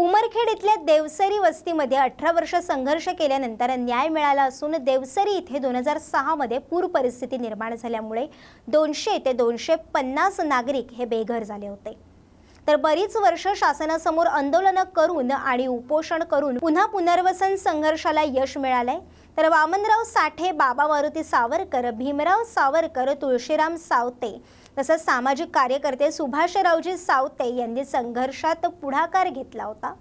उमरखेड इथल्या देवसरी वस्तीमध्ये अठरा वर्ष संघर्ष केल्यानंतर न्याय मिळाला असून देवसरी इथे दोन हजार सहामध्ये पूर परिस्थिती निर्माण झाल्यामुळे दोनशे ते दोनशे पन्नास नागरिक हे बेघर झाले होते. तर बरीच वर्ष शासनासमोर आंदोलनं करून आणि उपोषण करून पुन्हा पुनर्वसन संघर्षाला यश मिळालंय. तर वामनराव साठे बाबा मारुती सावरकर भीमराव सावरकर तुळशीराम सावते तसंच सामाजिक कार्यकर्ते सुभाषरावजी सावते यांनी संघर्षात पुढाकार घेतला होता.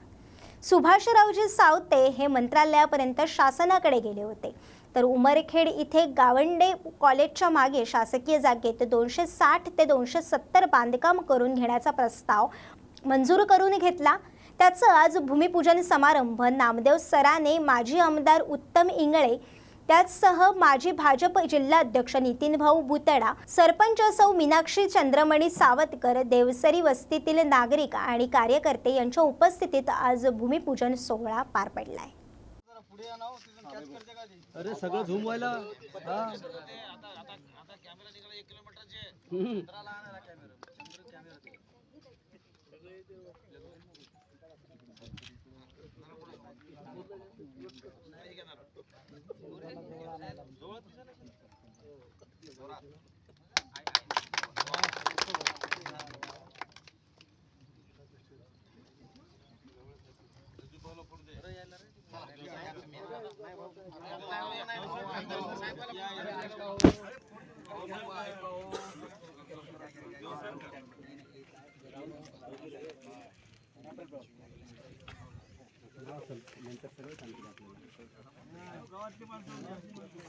सुभाषरावजी सावते हे मंत्रालयापर्यंत शासनाकडे गेले होते. तर उमरखेड इथे गावंडे कॉलेजच्या मागे शासकीय जागेत दोनशे साठ ते दोनशे सत्तर बांधकाम करून घेण्याचा प्रस्ताव मंजूर करून घेतला. त्याचं आज भूमिपूजन समारंभ. नामदेव सराने माजी आमदार उत्तम इंगळे त्याचसह माजी भाजप जिल्हाध्यक्ष नितीन भाऊ भुतडा सरपंच सौ मीनाक्षी चंद्रमणी सावतकर देवसरी वस्तीतील नागरिक आणि कार्यकर्ते यांच्या उपस्थितीत आज भूमिपूजन सोहळा पार पडलाय. अरे सगळं झूम व्हायला. हा. हम्म. आपल्याला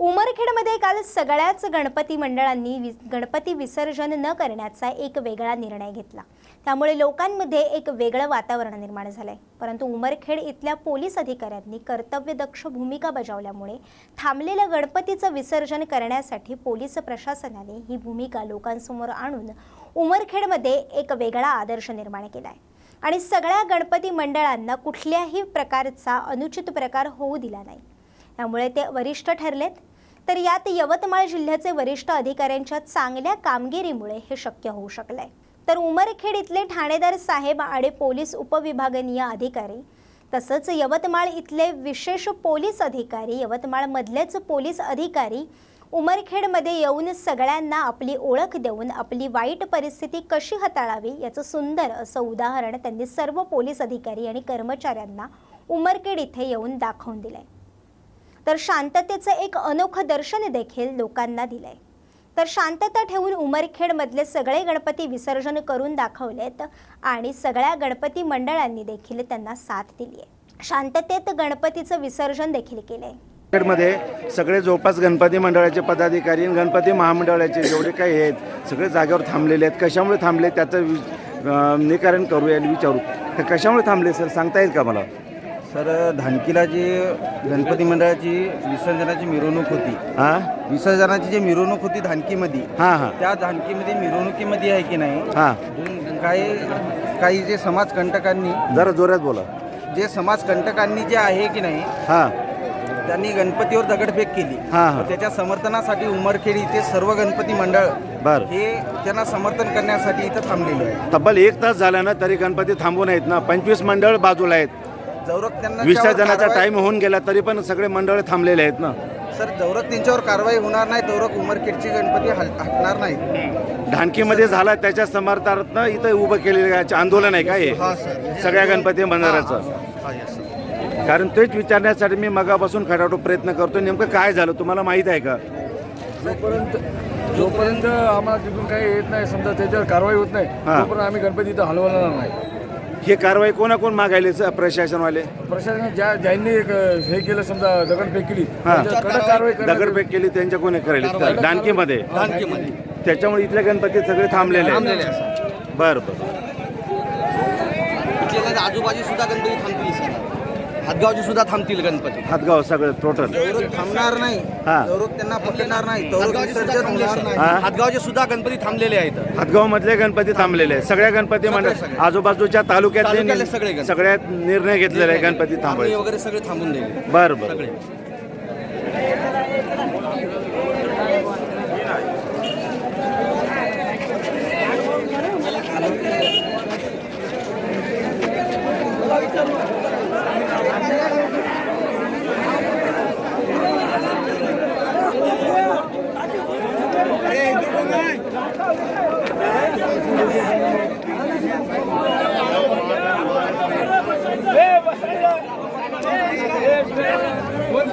उमरखेडमध्ये काल सगळ्याच गणपती मंडळांनी वि गणपती विसर्जन न करण्याचा एक वेगळा निर्णय घेतला. त्यामुळे लोकांमध्ये एक वेगळं वातावरण निर्माण झालंय. परंतु उमरखेड इथल्या पोलीस अधिकाऱ्यांनी कर्तव्यदक्ष भूमिका बजावल्यामुळे थांबलेल्या गणपतीचं विसर्जन करण्यासाठी पोलीस प्रशासनाने ही भूमिका लोकांसमोर आणून उमरखेडमध्ये एक वेगळा आदर्श निर्माण केलाय. आणि सगळ्या गणपती मंडळांना कुठल्याही प्रकारचा अनुचित प्रकार होऊ दिला नाही. त्यामुळे ते वरिष्ठ ठरलेत. तर यात यवतमाळ जिल्ह्याचे वरिष्ठ अधिकाऱ्यांच्या चांगल्या कामगिरीमुळे हे शक्य होऊ शकलंय. तर उमरखेड इथले ठाणेदार साहेब आणि पोलीस उपविभागनीय अधिकारी तसंच यवतमाळ इथले विशेष पोलीस अधिकारी यवतमाळमधलेच पोलीस अधिकारी उमरखेडमध्ये येऊन सगळ्यांना आपली ओळख देऊन आपली वाईट परिस्थिती कशी हाताळावी याचं सुंदर असं उदाहरण त्यांनी सर्व पोलीस अधिकारी आणि कर्मचाऱ्यांना उमरखेड इथे येऊन दाखवून दिलं आहे तर शांततेचं एक अनोखं दर्शन देखील लोकांना दिलंय. तर शांतता ठेवून उमरखेडमधले सगळे गणपती विसर्जन करून दाखवलेत आणि सगळ्या गणपती मंडळांनी देखील त्यांना साथ दिली आहे शांततेत गणपतीचं विसर्जन देखील केलंय. मध्ये सगळे जवळपास गणपती मंडळाचे पदाधिकारी आणि गणपती महामंडळाचे जेवढे काही आहेत सगळे जागेवर थांबलेले आहेत. कशामुळे थांबले त्याचं निकारण करूया आणि विचारू. तर कशामुळे थांबले सर? सांगता येईल का मला? सर धानकीला जी गणपती मंडळाची विसर्जनाची मिरवणूक होती. हां? विसर्जनाची जी मिरवणूक होती धानकीमध्ये हां हां. त्या धानकीमध्ये मिरवणुकीमध्ये आहे की नाही? हां. काही काही जे समाजकंटकांनी जरा जोरात बोला. जे समाजकंटकांनी जे आहे की नाही हां. त्यांनी गणपतीवर दगडफेक केली. हां हां. त्याच्या समर्थनासाठी उमरखेड इथे सर्व गणपती मंडळ बरं. हे त्यांना समर्थन करण्यासाठी इथं थांबलेले आहे तब्बल एक तास झाला ना तरी गणपती थांबून आहेत ना. पंचवीस मंडळ बाजूला आहेत. त्यांना विसर्जनाचा टाइम होऊन गेला तरी पण सगळे मंडळ थांबलेले आहेत ना. सर जवरक त्यांच्यावर कारवाई होणार नाही तवरक उमरखेडची गणपती हल- हटणार नाहीत ढानकीमध्ये झाला त्याच्या समर्थार्थ इथं उभं केलेलं आंदोलन आहे का हे? हा सर. सगळ्या गणपती हा सर. कारण तेच विचारण्यासाठी मी मगापासून खटाटो प्रयत्न करतो नेमकं काय झालं तुम्हाला माहीत आहे का? जोपर्यंत जोपर्यंत आम्हाला तिथून काही येत नाही समजा त्याच्यावर कारवाई होत नाही हा. तोपर्यंत आम्ही गणपती इथं हलवणार नाही. हे कारवाई कोणाकोण मागायले स- प्रशासनवाले? प्रशासनाने ज्या ज्यांनी एक हे केलं समजा दगडफेक केली हा. त्यांच्यावर कडक कारवाई. दगडफेक केली त्यांच्या कोणी करायला दानकीमध्ये? त्याच्यामुळे इथले गणपती सगळे थांबलेले थांबलेले आहेत. बरं बरं. इथले आजूबाजू सुद्धा गणपती थांबतील. हातगावचे सुद्धा थांबतील गणपती. हातगाव सगळं टोटल थांबणार नाही. हा. त्यांना पकडणार नाही. तवरक विसर्जन होणार नाही. हा. हातगावचे सुद्धा गणपती थांबलेले आहेत. हातगाव मधले गणपती थांबलेले आहेत. सगळ्या गणपती मंडळ सगळे. आजूबाजूच्या तालुक्यातले तालुक्यातले सगळे गणपती. सगळ्यात निर्णय घेतलेले आहे गणपती आम्ही थांबवायचे वगैरे सगळे थांबून दिले बरं बरं. सगळे.